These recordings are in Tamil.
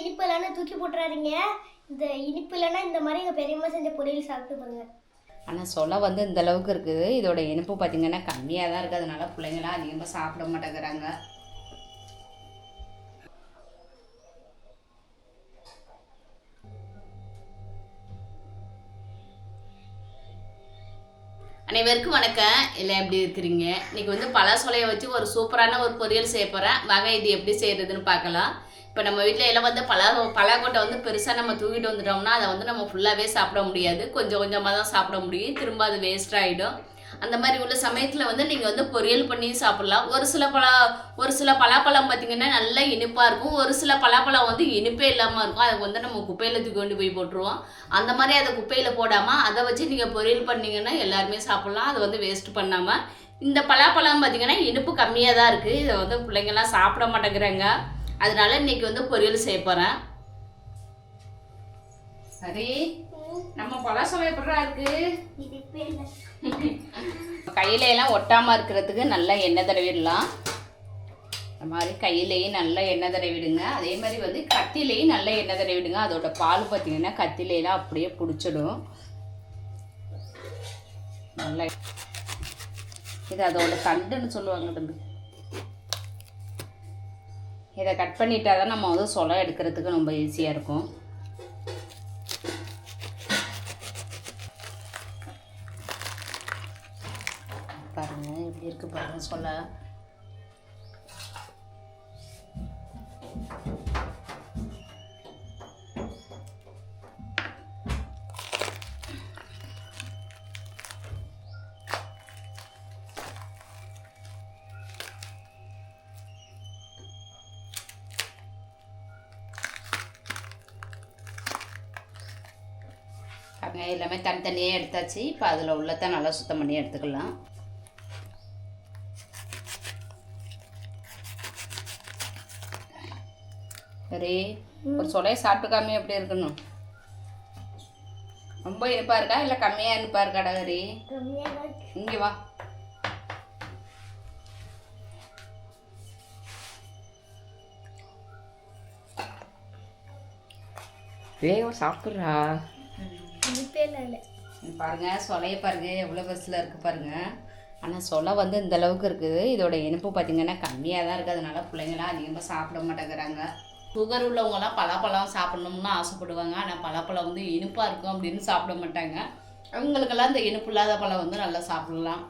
இனிப்பு இல்லைன்னா தூக்கி போட்டுறாதீங்க. இந்த இனிப்பு இல்லைன்னா இந்த மாதிரி எங்கள் பெரியம்மா செஞ்ச பொரியல் சாப்பிட்டு பாருங்க. ஆனால் சொல்ல வந்து இந்த அளவுக்கு இருக்குது. இதோட இனிப்பு பார்த்தீங்கன்னா கம்மியாக தான் இருக்குது. அதனால பிள்ளைங்களாம் அதிகமாக சாப்பிட மாட்டேங்கிறாங்க. அனைவருக்கும் வணக்கம். எல்லாம் எப்படி இருக்கிறீங்க? இன்னைக்கு வந்து பல சொலையை வச்சு ஒரு சூப்பரான ஒரு பொரியல் செய்ய போகிறேன் வாங்க இது எப்படி செய்யறதுன்னு பார்க்கலாம். இப்போ நம்ம வீட்டில் எல்லாம் வந்து பலா பலாக்கொட்டை வந்து பெருசாக நம்ம தூக்கிட்டு வந்துட்டோம்னா அதை வந்து நம்ம ஃபுல்லாகவே சாப்பிட முடியாது. கொஞ்சம் கொஞ்சமாக தான் சாப்பிட முடியும். திரும்ப அது வேஸ்ட் ஆகிடும் அந்த மாதிரி உள்ள சமயத்தில் வந்து நீங்கள் வந்து பொரியல் பண்ணி சாப்பிட்லாம். ஒரு சில பலா ஒரு சில பலாப்பழம் பார்த்தீங்கன்னா நல்லா இனிப்பாக இருக்கும். ஒரு சில பலாப்பழம் வந்து இனிப்பே இல்லாமல் இருக்கும். அதை வந்து நம்ம குப்பையில் தூக்கி கொண்டு போய் போட்டுருவோம். அந்த மாதிரி அதை குப்பையில் போடாமல் அதை வச்சு நீங்கள் பொரியல் பண்ணிங்கன்னா எல்லாருமே சாப்பிட்லாம். அதை வந்து வேஸ்ட் பண்ணாமல் இந்த பலாப்பழம் பார்த்திங்கன்னா இனிப்பு கம்மியாக தான் இருக்குது இதை வந்து பிள்ளைங்கள்லாம் சாப்பிட மாட்டேங்கிறாங்க. அதனால இன்னைக்கு வந்து பொரியல் செய்ய போகிறேன் சரி. நம்ம பலாசலம் எப்படா இருக்கு? கையில எல்லாம் ஒட்டாமல் இருக்கிறதுக்கு நல்லா எண்ணெய் தடவிடலாம். இந்த மாதிரி கையிலையும் நல்லா எண்ணெய் தடவிடுங்க. அதே மாதிரி வந்து கத்திலையும் நல்லா எண்ணெய் தடவிடுங்க. அதோட பால் பார்த்தீங்கன்னா கத்திலையெல்லாம் அப்படியே பிடிச்சிடும். நல்லா இது அதோட தண்டுன்னு சொல்லுவாங்க தம்பி. இதை கட் பண்ணிட்டா தான் நம்ம வந்து சொலை எடுக்கிறதுக்கு ரொம்ப ஈஸியாக இருக்கும். பாருங்கள் எப்படி இருக்குது பாருங்கள் சொல்ல பாருங்க எல்லாமே தனித்தனியாக எடுத்தாச்சு. இப்போ அதில் உள்ளதை நல்லா சுத்தம் பண்ணி எடுத்துக்கலாம். சரி ஒரு சொலையை சாப்பிட்டுக்காம எப்படி இருக்கணும்? ரொம்ப இனிப்பா இருக்கா? இல்லை கம்மியாக இனிப்பா இருக்காடா ஹரி இங்கே வா. வேகம் சாப்பிட்றா. பாருங்க சொலையை பாருங்க எவ்வளோ பெருசில் இருக்குது பாருங்க. ஆனால் சொலை வந்து இந்த அளவுக்கு இருக்குது. இதோட இனிப்பு பார்த்தீங்கன்னா கம்மியாக தான் இருக்குது அதனால பிள்ளைங்களாம் அதிகமாக சாப்பிட மாட்டேங்கிறாங்க. சுகர் உள்ளவங்கலாம் பலாப்பழம் சாப்பிடணும்னு ஆசைப்படுவாங்க. ஆனால் பலாப்பழம் வந்து இனிப்பாக இருக்கும் அப்படின்னு சாப்பிட மாட்டாங்க. அவங்களுக்கெல்லாம் இந்த இனிப்பு இல்லாத பழம் வந்து நல்லா சாப்பிடலாம்.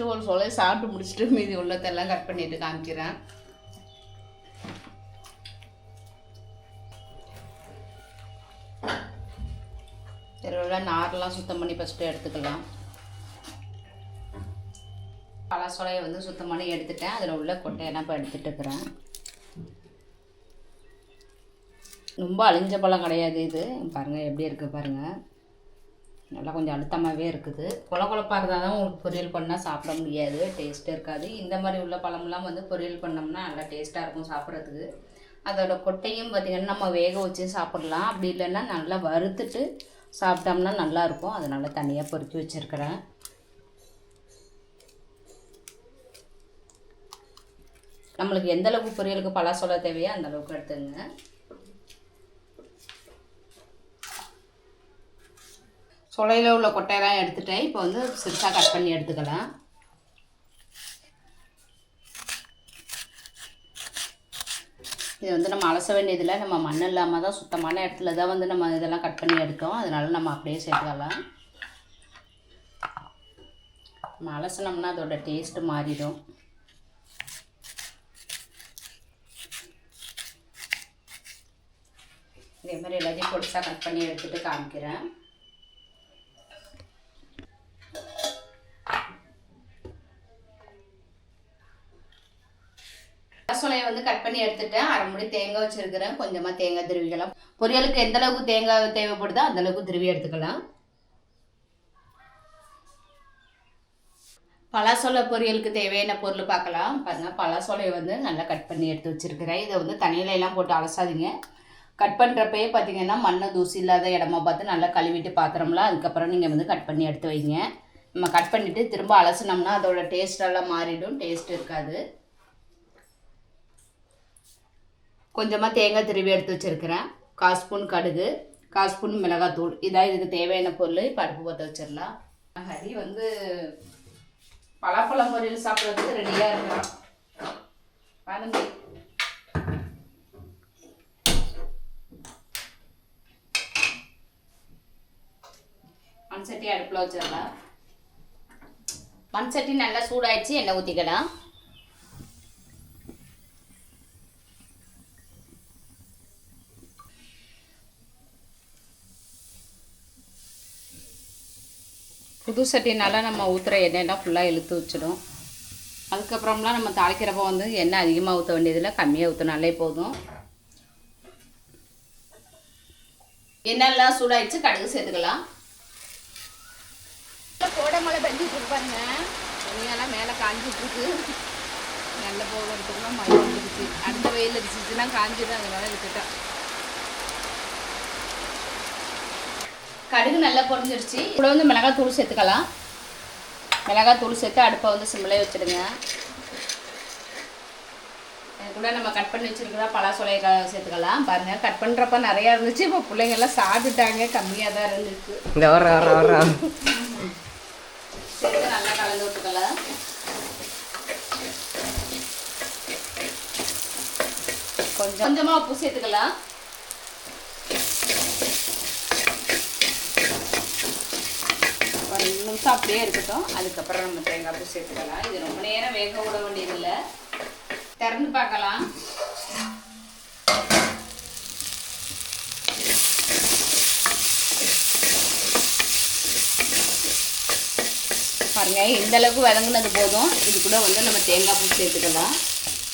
ஃபஸ்ட்டு ஒரு சொலையை சாப்பிட்டு முடிச்சுட்டு மீதி உள்ளதெல்லாம் கட் பண்ணிட்டு காமிக்கிறேன். தெருவில் நார்லாம் சுத்தம் பண்ணி ஃபஸ்ட்டு எடுத்துக்கலாம். பல சொலையை வந்து சுத்தம் பண்ணி எடுத்துட்டேன். அதில் உள்ள கொட்டையெல்லாம் இப்போ எடுத்துகிட்டு இருக்கிறேன். ரொம்ப அழிஞ்ச பழம் கிடையாது இது. பாருங்கள் எப்படி இருக்குது பாருங்கள் நல்லா கொஞ்சம் அழுத்தமாகவே இருக்குது. கொல கொலப்பாக இருந்தால் தான் உங்களுக்கு பொரியல் பண்ணால் சாப்பிட முடியாது. டேஸ்ட்டே இருக்காது. இந்த மாதிரி உள்ள பழமெல்லாம் வந்து பொரியல் பண்ணோம்னா நல்லா டேஸ்ட்டாக இருக்கும் சாப்பிட்றதுக்கு. அதோட கொட்டையும் பார்த்திங்கன்னா நம்ம வேக வச்சு சாப்பிட்லாம். அப்படி இல்லைன்னா நல்லா வறுத்துட்டு சாப்பிட்டோம்னா நல்லாயிருக்கும் அதனால் தனியாக பொறுக்கி வச்சுருக்கிறேன். நம்மளுக்கு எந்த அளவுக்கு பொரியலுக்கு சொல்ல தேவையோ அந்த அளவுக்கு எடுத்துங்க சுளையில் உள்ள கொட்டையெல்லாம் எடுத்துட்டேன். இப்போ வந்து சிறுசாக கட் பண்ணி எடுத்துக்கலாம். இது வந்து நம்ம அலச வேண்டியதில்லை. நம்ம மண் இல்லாமல் தான் சுத்தமான இடத்துல தான் வந்து நம்ம இதெல்லாம் கட் பண்ணி எடுத்தோம். அதனால நம்ம அப்படியே சேர்த்துக்கலாம். நம்ம அலசினோம்னா அதோட டேஸ்ட்டு மாறிடும். இதே மாதிரி எல்லாத்தையும் பொடிசாக கட் பண்ணி எடுத்துகிட்டு காமிக்கிறேன். ரசோலையை வந்து கட் பண்ணி எடுத்துட்டேன். அரை முடி தேங்காய் வச்சிருக்கிறேன். கொஞ்சமாக தேங்காய் திருவிக்கலாம். பொரியலுக்கு எந்த அளவுக்கு தேங்காய் தேவைப்படுதோ அந்த அளவுக்கு திருவி எடுத்துக்கலாம். பலாசோலை பொரியலுக்கு தேவையான பொருள் பார்க்கலாம். பாருங்கள் பலாசோலையை வந்து நல்லா கட் பண்ணி எடுத்து வச்சுருக்கிறேன். இதை வந்து தண்ணியில எல்லாம் போட்டு அலசாதீங்க. கட் பண்ணுறப்பயே பார்த்தீங்கன்னா மண்ணை தூசி இல்லாத இடமா பார்த்து நல்லா கழுவிட்டு பாத்திரம்லாம். அதுக்கப்புறம் நீங்கள் வந்து கட் பண்ணி எடுத்து வைங்க. நம்ம கட் பண்ணிவிட்டு திரும்ப அலசினோம்னா அதோட டேஸ்டெல்லாம் மாறிடும். டேஸ்ட் இருக்காது. கொஞ்சமாக தேங்காய் திருவி எடுத்து வச்சுருக்கிறேன். கால் ஸ்பூன் கடுகு கால் ஸ்பூன் மிளகாத்தூள். இதான் இதுக்கு தேவையான பொருள். இப்போ அடுப்பு பற்ற வச்சிடலாம். ஹரி வந்து பலாப்பழம் பொரியல் சாப்பிட்றதுக்கு ரெடியாக இருக்கிறான். பாருங்க. மண் சட்டி அடுப்பில் வச்சிடலாம். மண் சட்டி நல்லா சூடாயிடுச்சு எண்ணெய் ஊற்றிக்கலாம் புது சட்டினால நம்ம ஊற்றுற எண்ணெயெல்லாம் ஃபுல்லாக இழுத்து வச்சிடும். அதுக்கப்புறம்லாம் நம்ம தாளிக்கிறப்போ வந்து எண்ணெய் அதிகமாக ஊற்ற வேண்டியதில்லை கம்மியாக ஊற்றினாலே போதும். எண்ணெய்லாம் சூடாயிடுச்சு கடுகு சேர்த்துக்கலாம். கோடமலை மழை பெஞ்சிட்டு இருப்பாங்க துணியெல்லாம் மேலே காஞ்சிட்ருக்கு நல்ல போகிறதுக்குலாம் மழை வந்துருச்சு. அடுத்த வெயில் அடிச்சிச்சுன்னா காஞ்சிடும் அதனால விட்டுட்டேன் கடுகு நல்லா பொரிஞ்சிருச்சு. கூட வந்து மிளகாய் தூள் சேர்த்துக்கலாம். மிளகாய் தூள் சேர்த்து அடுப்பை வந்து சிம்மிலே வச்சுடுங்க. இது கூட நம்ம கட் பண்ணி வச்சிருக்கிற பலாசொலையை சேர்த்துக்கலாம். பாருங்க கட் பண்ணுறப்ப நிறையா இருந்துச்சு. இப்போ பிள்ளைங்க எல்லாம் சாப்பிட்டுட்டாங்க. கம்மியாக தான் இருந்துச்சு இந்த வர வர வர நல்லா கலந்து விட்டுக்கலாம். கொஞ்சம் கொஞ்சமாக உப்பு சேர்த்துக்கலாம். ரெண்டு நிமிஷம் அப்படியே இருக்கட்டும். அதுக்கப்புறம் நம்ம தேங்காய் பூ சேர்த்துக்கலாம். இது ரொம்ப நேரம் வேக விட வேண்டியதில்லை. திறந்து பார்க்கலாம். பாருங்க இந்த அளவுக்கு வதங்கினது போதும். இது கூட வந்து நம்ம தேங்காய் பூ சேர்த்துக்கலாம்.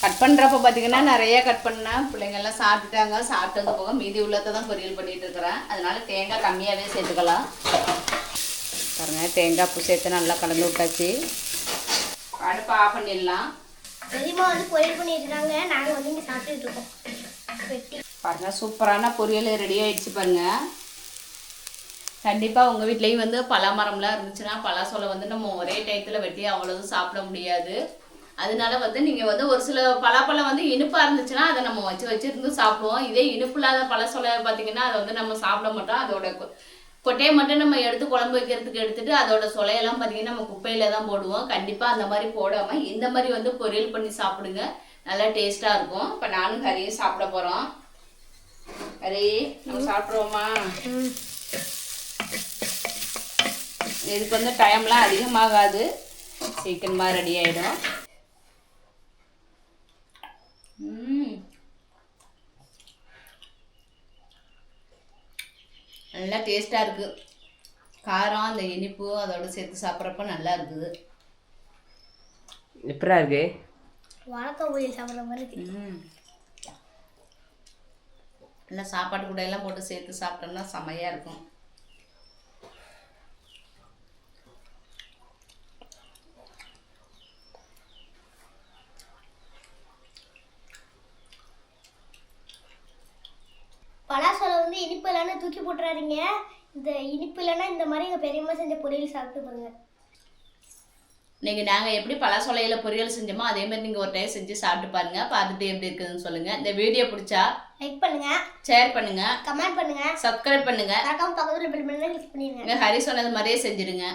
கட் பண்ணுறப்ப பார்த்தீங்கன்னா நிறைய கட் பண்ணேன் பிள்ளைங்கள்லாம் சாப்பிட்டுட்டாங்க. சாப்பிட்டது போக மீதி உள்ளத்தை தான் பொரியல் பண்ணிகிட்டு இருக்கிறேன். அதனால தேங்காய் கம்மியாகவே சேர்த்துக்கலாம். பாருங்க தேங்காய் பூ சேர்த்து நல்லா கலந்து விட்டாச்சு. அடுப்பை ஆஃப் பண்ணிடலாம். பெரியம்மா வந்து பொரியல் பண்ணிட்டு இருக்காங்க நாங்கள் வந்து இங்கே சாப்பிட்டுட்டு இருக்கோம். வெட்டி. பாருங்க சூப்பரான பொரியல் ரெடி ஆயிடுச்சு பாருங்க. கண்டிப்பாக உங்கள் வீட்லேயும் வந்து பலாமரம்லாம் இருந்துச்சுன்னா பலாசோலை வந்து நம்ம ஒரே டயத்தில் வெட்டி அவ்வளவு சாப்பிட முடியாது. அதனால வந்து நீங்கள் வந்து ஒரு சில பலாப்பழம் வந்து இனிப்பாக இருந்துச்சுன்னா அதை நம்ம வச்சு வச்சிருந்து சாப்பிடுவோம். இதே இனிப்பு இல்லாத பழசொலை பார்த்தீங்கன்னா அதை வந்து நம்ம சாப்பிட மாட்டோம். அதோட கொட்டையை மட்டும் நம்ம எடுத்து குழம்பு வைக்கிறதுக்கு எடுத்துட்டு அதோட சொலையெல்லாம் பார்த்தீங்கன்னா நம்ம குப்பையில தான் போடுவோம். கண்டிப்பாக அந்த மாதிரி போடாமல் இந்த மாதிரி வந்து பொரியல் பண்ணி சாப்பிடுங்க. நல்லா டேஸ்ட்டாக இருக்கும். இப்போ நானும் கறியும் சாப்பிட போகிறோம் கறி நம்ம சாப்பிட்ருவோமா இதுக்கு வந்து டைம்லாம் அதிகமாகாது. சீக்கிரமாக ரெடி ஆகிடும் நல்லா டேஸ்ட்டாக இருக்குது காரம் அந்த இனிப்பு அதோட சேர்த்து சாப்பிட்றப்ப நல்லா இருக்குது. எப்படா இருக்கு? வாழைக்காய் பொரியல் சாப்பிட்ற மாதிரி இருக்கு. ம். நல்லா சாப்பாடு கூட எல்லாம் போட்டு சேர்த்து சாப்பிட்டோம்னா செமையாக இருக்கும் பலாசோலை வந்து இனிப்பு இல்லைன்னா தூக்கி போட்டுறாதீங்க. இந்த இனிப்பு இல்லைன்னா இந்த மாதிரி எங்கள் பெரியம்மா செஞ்ச பொரியல் சாப்பிட்டு பாருங்க இன்னைக்கு நாங்கள் எப்படி பலாசொலையில் பொரியல் செஞ்சோமோ அதே மாதிரி நீங்கள் ஒரு டைம் செஞ்சு சாப்பிட்டு பாருங்க. பார்த்துட்டு எப்படி இருக்குதுன்னு சொல்லுங்கள் இந்த வீடியோ பிடிச்சா லைக் பண்ணுங்க. ஷேர் பண்ணுங்கள் கமெண்ட் பண்ணுங்க. சப்ஸ்கிரைப் பண்ணுங்கள் மறக்காம பக்கத்துல பெல் கிளிக் பண்ணிடுங்க ஹரி சொன்னது மாதிரியே செஞ்சிடுங்க.